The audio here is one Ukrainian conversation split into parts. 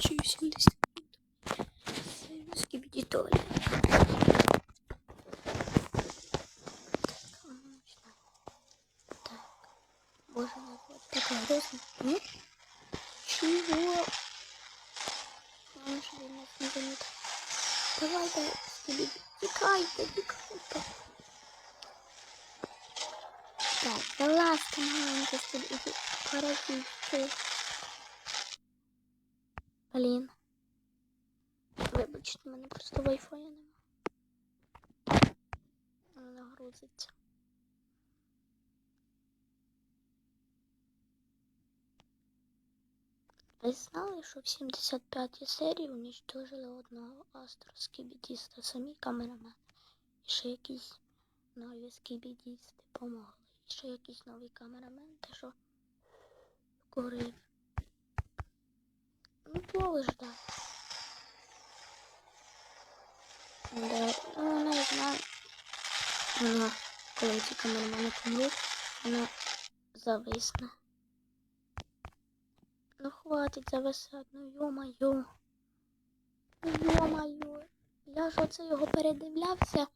geçiyor şimdi işte. 12. Ви знали, що в 75-й серії уничтожили одного астро скібідіста самі камерамени. І ще якісь нові скібідісти помогли. І ще якісь нові камерамен, те що курив. Ну, поле так. Да. Ну, не знаю. Вона, коли ці камерамени помруть, вона зависне. Ну хватить зависати, ну йо-майо. Йо-майо. Я ж оце його передивлявся,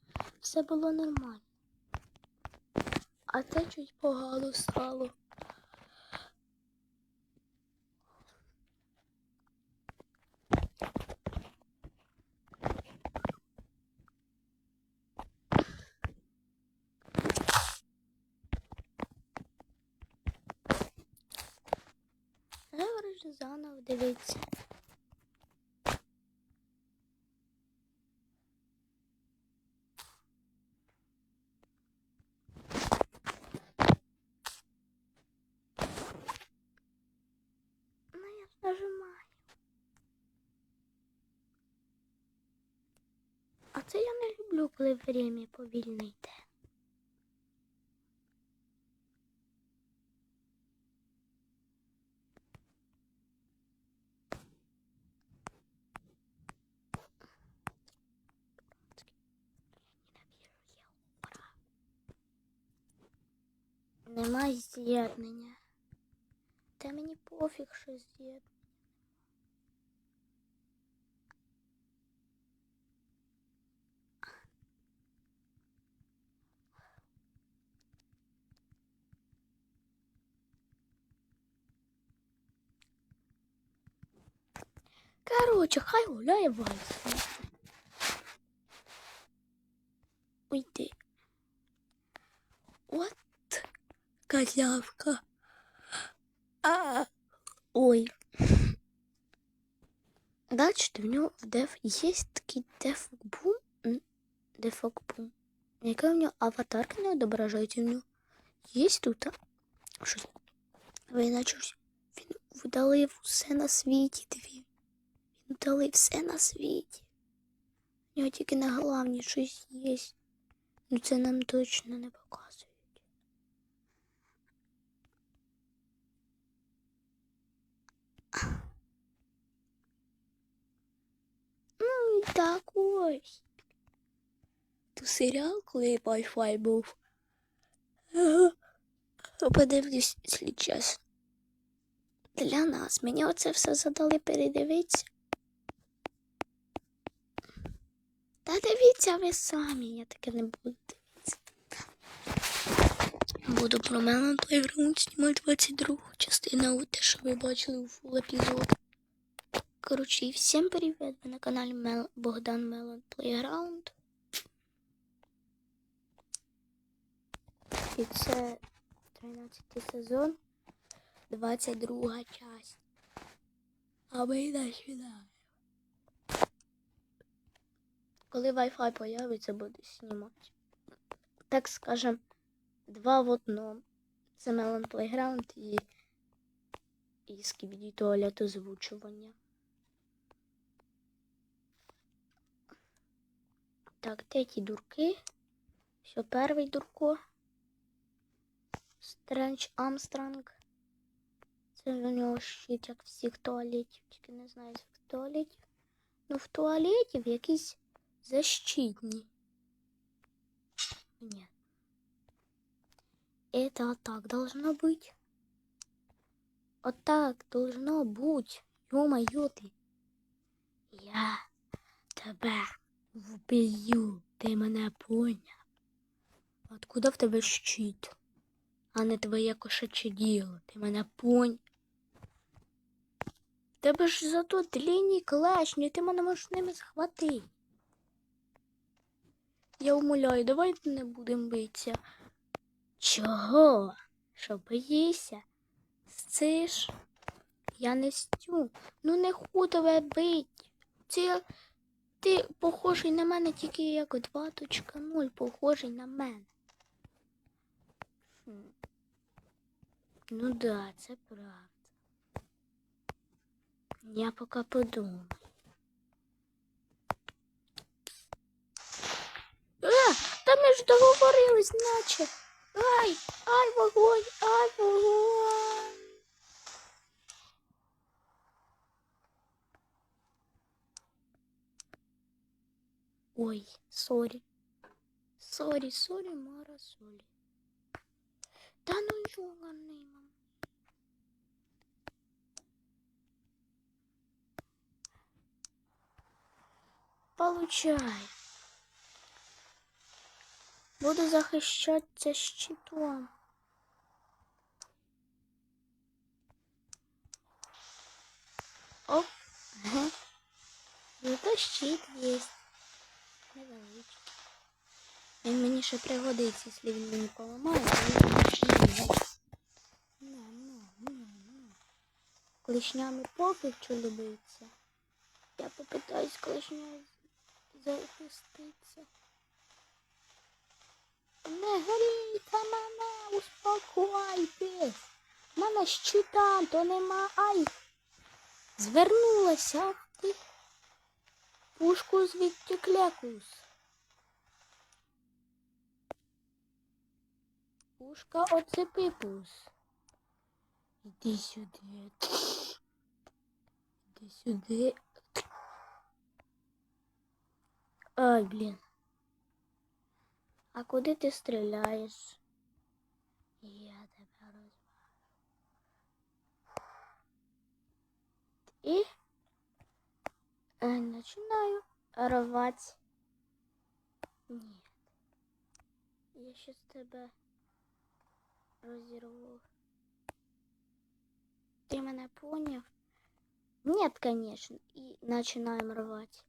все було нормально. А це чуть погано стало. Ж заново дивитися. Ну, я нажимаю. А це я не люблю, коли время повільне йде. Нема з'єднання. Та мені пофіг, що з'єднання. Короче, хай гуляє вальс. Уйди. От козявка. А, ой. Бачите, в нього деф є такий дефокбум. Дефокбум. Яка в нього аватарка не відображається в нього. Є тут. а? Щось. Ви наче ж- він видалив все на світі. Дві. Він видалив все на світі. У нього тільки на головні щось є. Ну це нам точно не показують. І так ось. То серіал, коли Wi-Fi був. Подивлюсь, якщо чесно. Для нас. Мені оце все задали передивитися. Та дивіться ви самі, я таке не буду дивитися. Буду про Melon Playground знімати 22 частину, те, що ви бачили у фул епізод. Коротше, і всім привіт! Ви на каналі Мел... Богдан Мелон Playground. І це 13 сезон, 22 часть. А ми починаємо. Коли Wi-Fi появиться, буду знімати. Так скажем, два в одному. Це Melon Playground і, і Skibidi туалет озвучування. Так, де ті дурки? Все, перший дурко. Стрендж Амстронг. Це у нього щит, як всіх туалетів, тільки не знаю, з яких туалетів. Ну, в туалетів якісь защитні. Нет. Это вот так должно быть. Вот так должно быть. Ё-моё ты. Я тебе вб'ю, ти мене поняв. Откуда в тебе щит? А не твоє кошаче діло. Ти мене понь. Тебе ж зато длінні клешні, ти мене можеш ними схватити. Я умоляю, давай не будемо битися. Чого? Що боїшся? Сциш? Я не стю. Ну не ху тебе бить. Це ти похожий на мене тільки як 2.0 похожий на мене. Ну да, це правда. Я поки подумаю. А, та ми ж договорились, наче. Ай, ай, вогонь, ай, вогонь. Ой, сорі. Сорі, сорі, Мара, сорі. Та ну йоганий, мам. Получай. Буду захищатися щитом. Оп. Ага. Зато щит є. Невеличкий. Він мені ще пригодиться, якщо він мені поламає, то він ще Ну, ну, ну, ну. Клешнями що любиться. Я попитаюсь клешнею захиститися. Не горійте мене, успокойтесь. Мене щита, то нема. Ай. Звернулася ти. Пушку звідти клекус. Пушка оцепипус. Іди сюди. Іди сюди. Ай, блін. А куди ти стріляєш? Я тебе розважу. І е, починаю рвати. Ні. Я щас тебе розірву. Ти мене поняв? Нет, конечно. И начинаем рвать.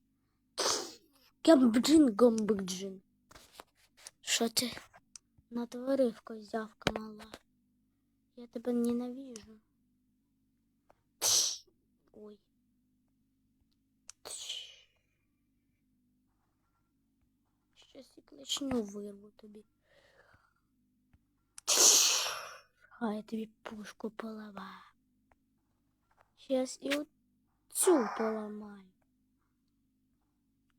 Гамбджин, гамбджин. Що ти натворив, козявка мала? Я тебе ненавижу. Ой. І вирву тобі. А я тобі пушку поламаю. Щас і оцю поламаю.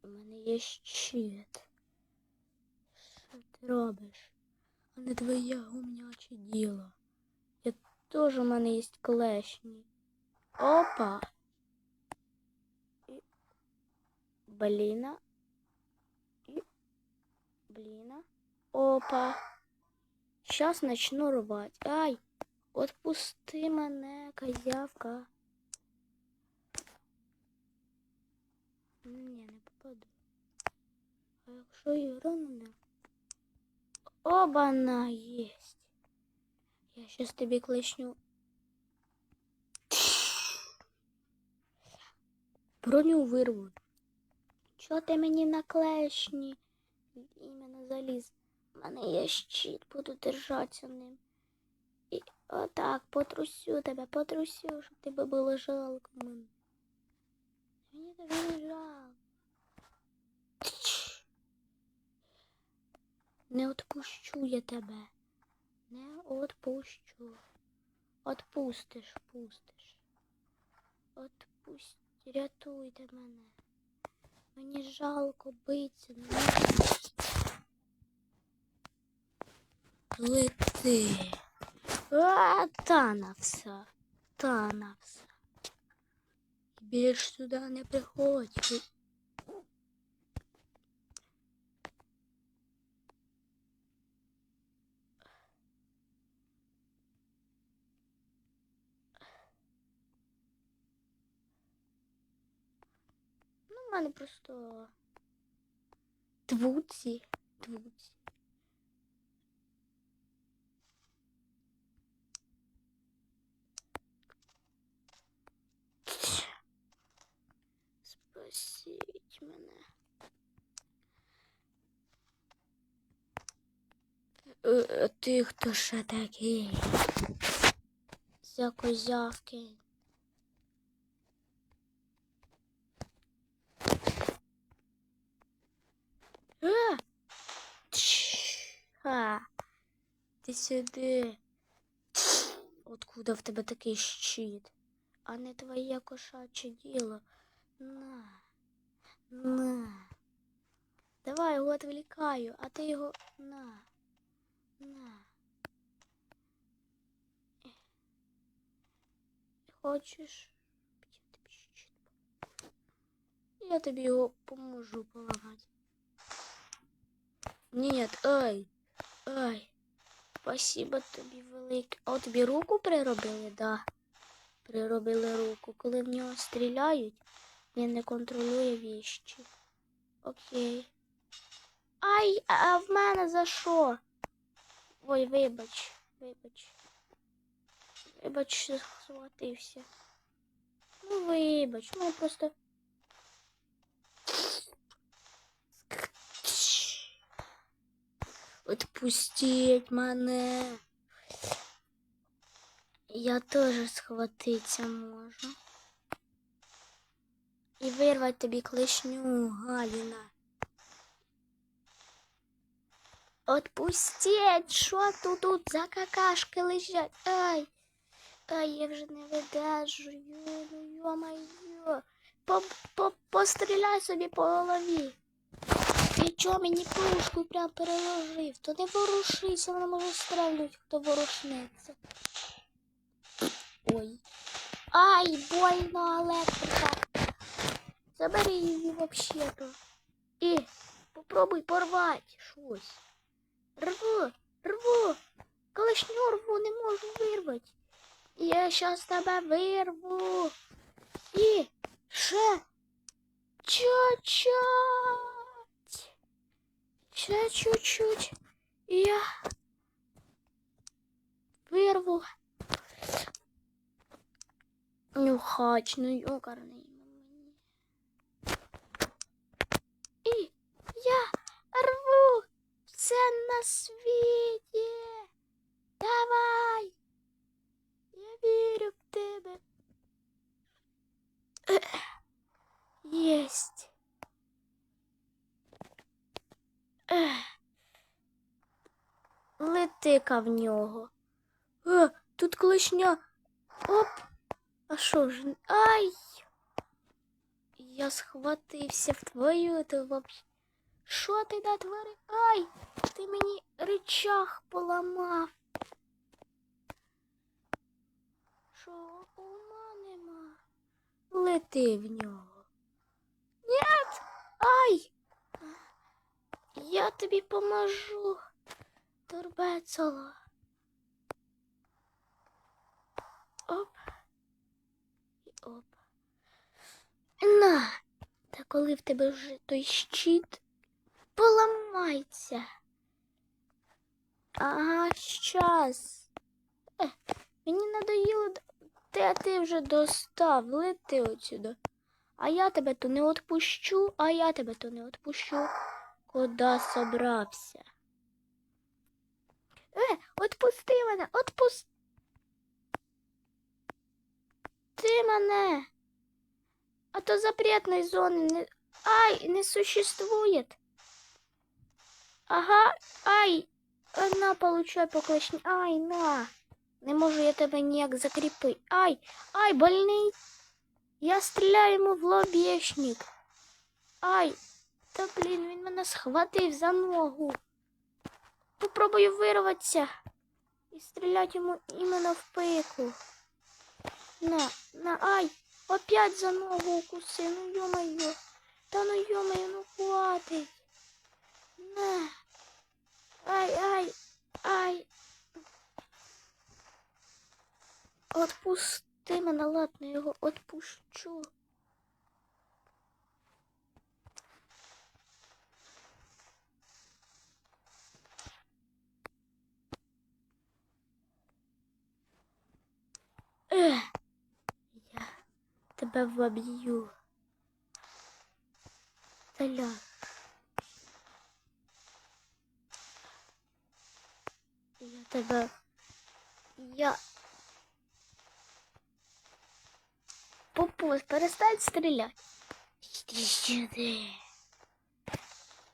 У мене є щит. Що ти робиш? А не твоє гумняче діло. Я теж у мене є клешні. Опа. Бліна. І... Бліна. Опа. Сейчас начну рвать. Ай, отпусти мене, козявка. Ні, не попаду. А якщо ігра не... Оба-на, єсть. Я щас тобі клешню. Броню вирву. Чого ти мені на клешні? Іменно заліз. У мене є щит, буду держатися ним. І отак потрусю тебе, потрусю, щоб тебе було жалко мене. Мені тебе не жалко. Не отпущу я тебе. Не отпущу. Отпустиш, пустиш. Отпусть, рятуйте мене. Мені жалко биться. Не Лети. А, на все. Більш сюди не приходь. мене просто твуці. Твуці. Спасіть мене. Е, е, Ти хто ще такий? За козявки. Ти сюди. Откуда в тебе такий щит? А не твоє кошаче діло. На. На. Давай його відволікаю, а ти його на. Хочеш? Я тобі його поможу поламати. Нет, ай, ай. Спасибо тобі велике. А от тобі руку приробили, да. Приробили руку. Коли в нього стріляють, він не контролює віщі. Окей. Ай, а в мене за що? Ой, вибач, вибач. Вибач, що схватився. Ну, вибач, ну просто. Отпустіть мене. Я теж схватитися можу. І вирвати тобі клешню, Галіна. Отпустіть, що тут, тут за какашки лежать? Ай, ай, я вже не видержую, ну йо-моє. По, по, постріляй собі по голові. Ти чого мені пушку прям переложив? То не ворушися, вона може стрелять, хто ворушнеться. Ой. Ай, больно електрика. Забери її вообще-то. І попробуй порвати щось. Рву, рву. Колишню рву, не можу вирвати. Я щас тебе вирву. І ще чуть-чуть. Ще чуть-чуть. Я вирву. Нюхач, ну йокарний мені. І я все на світі. Давай. Я вірю в тебе. Єсть. Летика в нього. Е, тут клешня. Оп. А що ж? Ай! Я схватився в твою то вообще. Що ти натворив? Ай! Ти мені речах поламав. Що ума нема? Лети в нього. Нет! Ай! Я тобі поможу, турбецело. Оп. І оп. На. Та коли в тебе вже той щит поламається. Ага, щас. Е, мені надоїло, те ти вже достав, лети отсюда. А я тебе то не отпущу, а я тебе то не отпущу. Куда собрався? Е, отпусти мене, отпусти мене. А то запретной зоны не... Ай, не существует. Ага, ай, на, получай покличні. Ай, на. Не можу я тебе ніяк закріпити. Ай, ай, больний. Я стріляю йому в лобешник. Ай, та блін, він мене схватив за ногу. Попробую вирватися і стріляти йому іменно в пику. На, на, ай, опять за ногу укуси, ну ё-моё. Та ну ё-моё, ну хватить. Ай, ай, ай. Отпусти мене, ладно, його отпущу. Я тебе воб'ю. Таля. Тебе. Я. Попус, перестань стріляти. Сюди.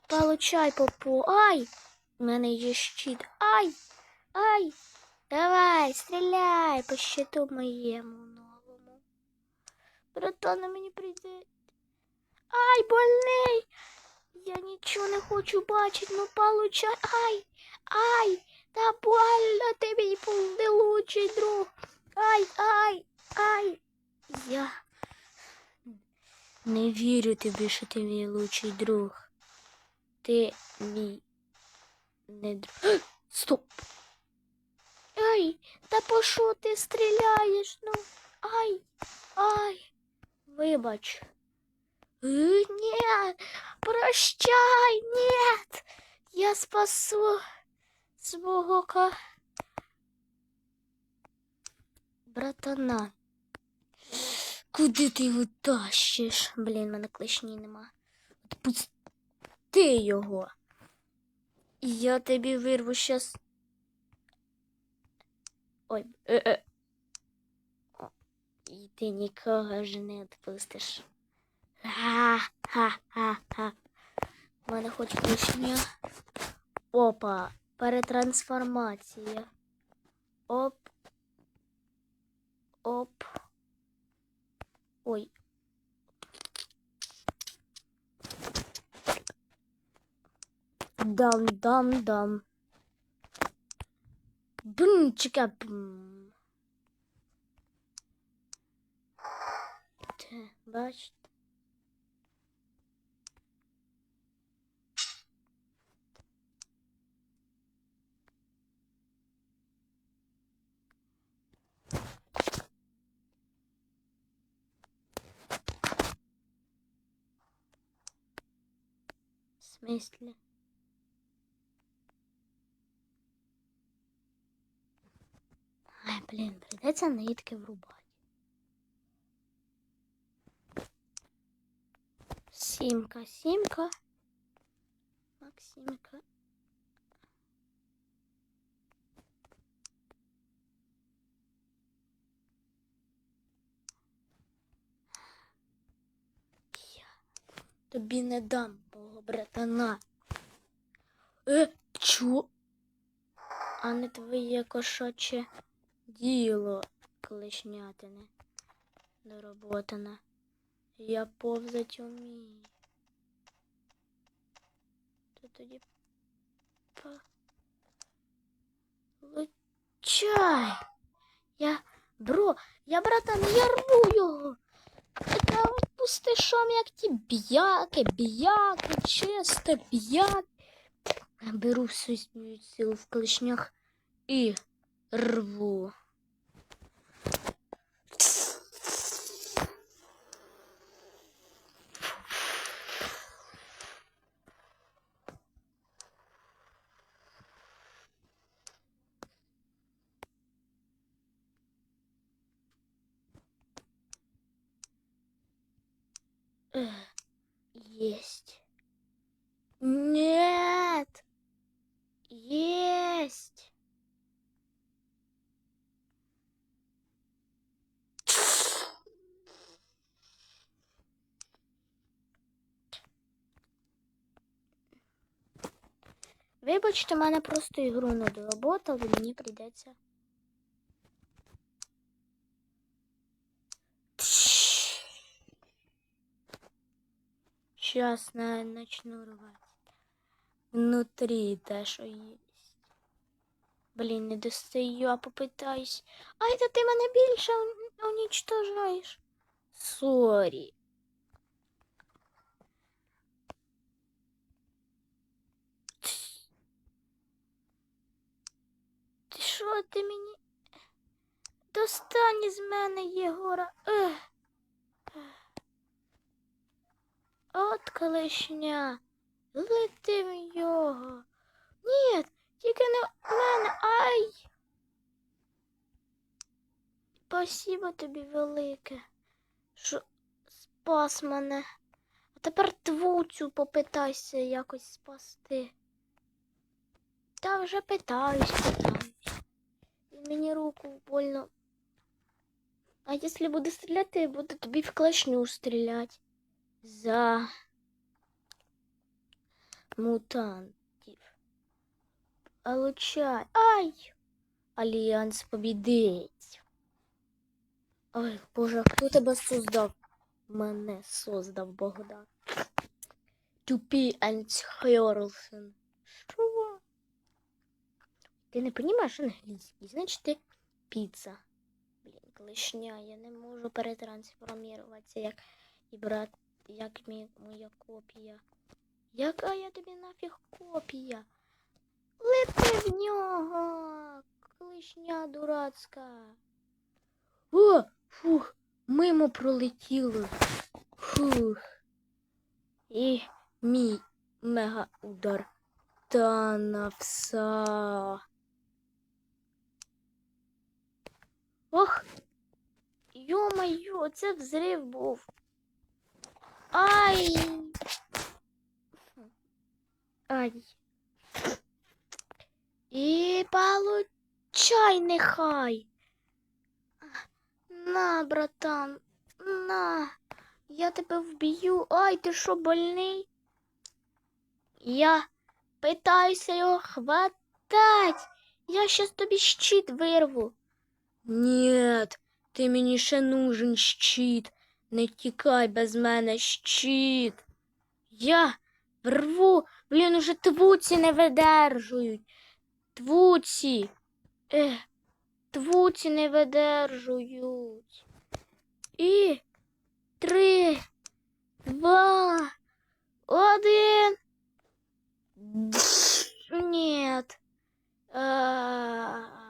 Получай, попу. Ай! У мене є щит. Ай! Ай! Давай, стріляй по щиту моєму новому. Братана мені прийде. Ай, больний! Я нічого не хочу бачити, ну получай. Ай! Ай! Та больно ти мій не лучший друг. Ай, ай, ай. Я не вірю тобі, що ти мій лучший друг. Ти мій не друг. Стоп. Ай, та по що ти стріляєш? Ну, ай, ай, вибач. Е, Ні, прощай, ні. Я спасу свого ка... братана. Куди ти його тащиш? Блін, мене клешні нема. Отпусти його. Я тобі вирву щас. Ой, е, е. І ти нікого ж не відпустиш. Ха-ха-ха-ха. У мене хоч клешня. Опа, перетрансформація. Оп. Оп. Ой. Дам, дам, дам. Бум, чика, бум. Бачите? Смысле? Ай, блін, прийдеться нитки врубати. Сімка, сімка. Максимка. Я тобі не дам братана. Е, чо? А не твоє кошаче діло клешнятине дороботане. Я повзать умію. То тоді по... Лучай. Я, бро, я, братан, я рву його. Та пустишом, як ті б'яки, б'яки, чисто б'яки. Беру всю свою силу в клешнях і рву. Вибачте, мене просто ігру не доработали, мені прийдеться. Сейчас на, начну рвать. Внутри те, що є. Блін, не достаю, а попитаюсь. Ай, та ти мене більше ун- унічтожаєш. Сорі. Що ти мені? Достань із мене, Єгора. Ех. От колишня. Лети в його. Ні, тільки не в мене. Ай. Спасибо тобі велике, що спас мене. А тепер твуцю попитайся якось спасти. Та вже. І мені руку больно. А якщо буде стріляти, я буду тобі в клешню стріляти. За мутантів. Получай. Ай! Альянс побідить. Ой, Боже, хто тебе создав? Мене создав Богдан. Тупі Ансхерлсен. Що? Ти не розумієш англійський, значить ти піца. Блін, клешня, я не можу перетрансформуватися, як і брат, як мій, моя копія. Яка я тобі нафіг копія? Лети в нього, клешня дурацька. О, фух, мимо пролетіло. Фух. І мій мега удар. Та на все. Ох, йо-моє, це взрив був. Ай. Ай. І получай нехай. На, братан, на. Я тебе вб'ю. Ай, ти що, больний? Я питаюся його хватать. Я щас тобі щит вирву. Нет, ти мені ще нужен щит. Не тікай без мене щит. Я рву, блін, уже твуці не видержують. Твуці. Ех, твуці не видержують. І три, два, один. Нет. А,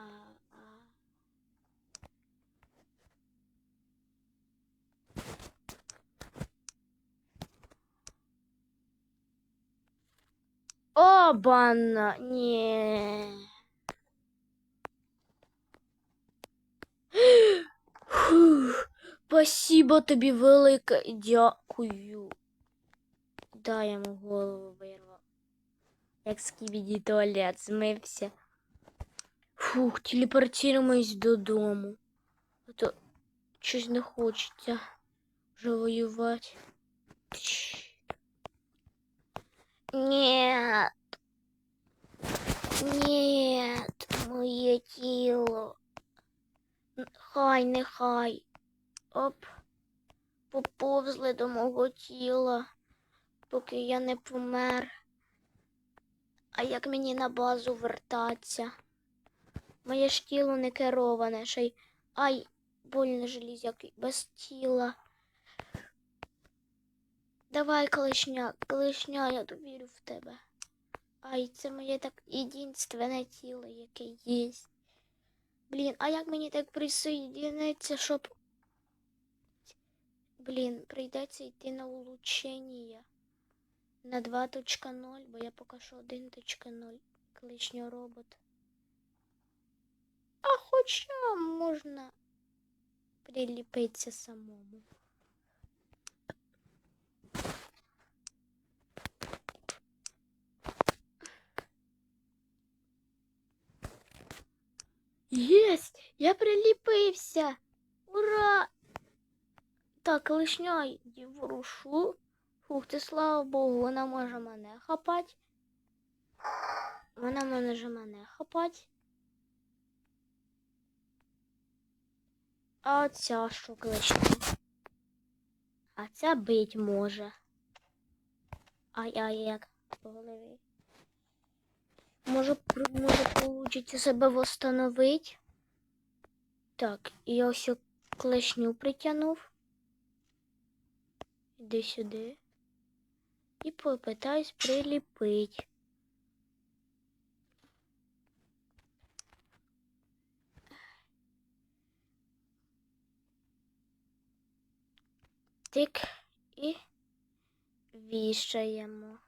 Обана, не. Фух, спасибо тобі велике, дякую. Дай йому голову вирвав. Як скібіді туалет змився. Фух, телепортуємось додому. А то щось не хочеться вже воювати. Нет. Нет, моє тіло. Хай, нехай. Оп. Поповзли до мого тіла, поки я не помер. А як мені на базу вертатися? Моє ж тіло не кероване, ще й ай, больно желізяк без тіла. Давай, колишня, колишня, я довірю в тебе. Ай, це моє так єдинственне тіло, яке є. Блін, а як мені так присоединиться, щоб. Блін, прийдеться йти на улучшення на 2.0, бо я поки що 1.0 колишнього робота. А хоча можна приліпитися самому. Єсть! Я приліпився! Ура! Так, лишня її ворушу. Фух, ти слава Богу, вона може мене хапати. Вона може мене хапати. А оця що кличка? А ця бить може. Ай-ай, як по голові. Може, може получиться себе восстановить. Так, я ось клешню притягнув. Іди сюди. І попитаюсь приліпити. Тик і вішаємо.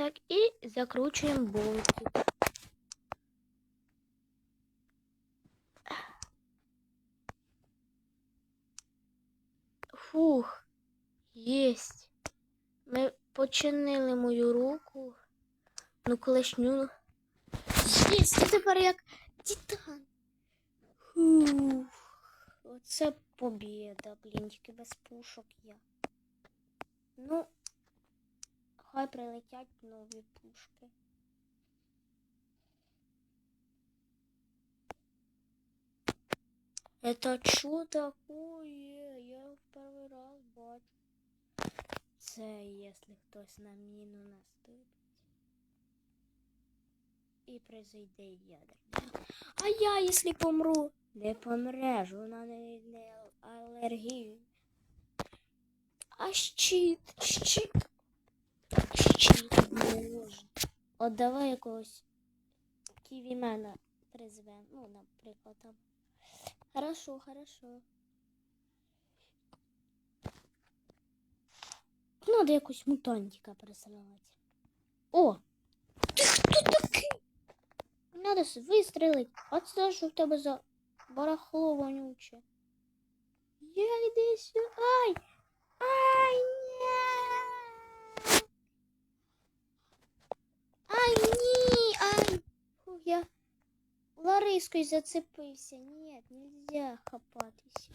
Так, і закручуємо болтик. Фух, єсть. Ми починили мою руку. Ну, колишню. Єсть, тепер як титан. Фух. Оце побіда, блін, тільки без пушок я. Ну, хай прилетять нові пушки. Это що такое? Я в перший раз бачу. Це якщо хтось на міну наступить. І призайде ядерний. А я, якщо помру, не помреш, вона не, не алергію. А щит, щит. От давай якогось ківімена призвемо. Ну, наприклад, там. Хорошо, хорошо. Надо якусь мутантика присилати. О! Ти хто такий? Надо вистрелити. А це що в тебе за барахло вонюче? Я йди сюди. Ай! Ай, ні! Ай, ні! Ай! Фу, я Ларискою зацепився. Ні, нельзя хапатися.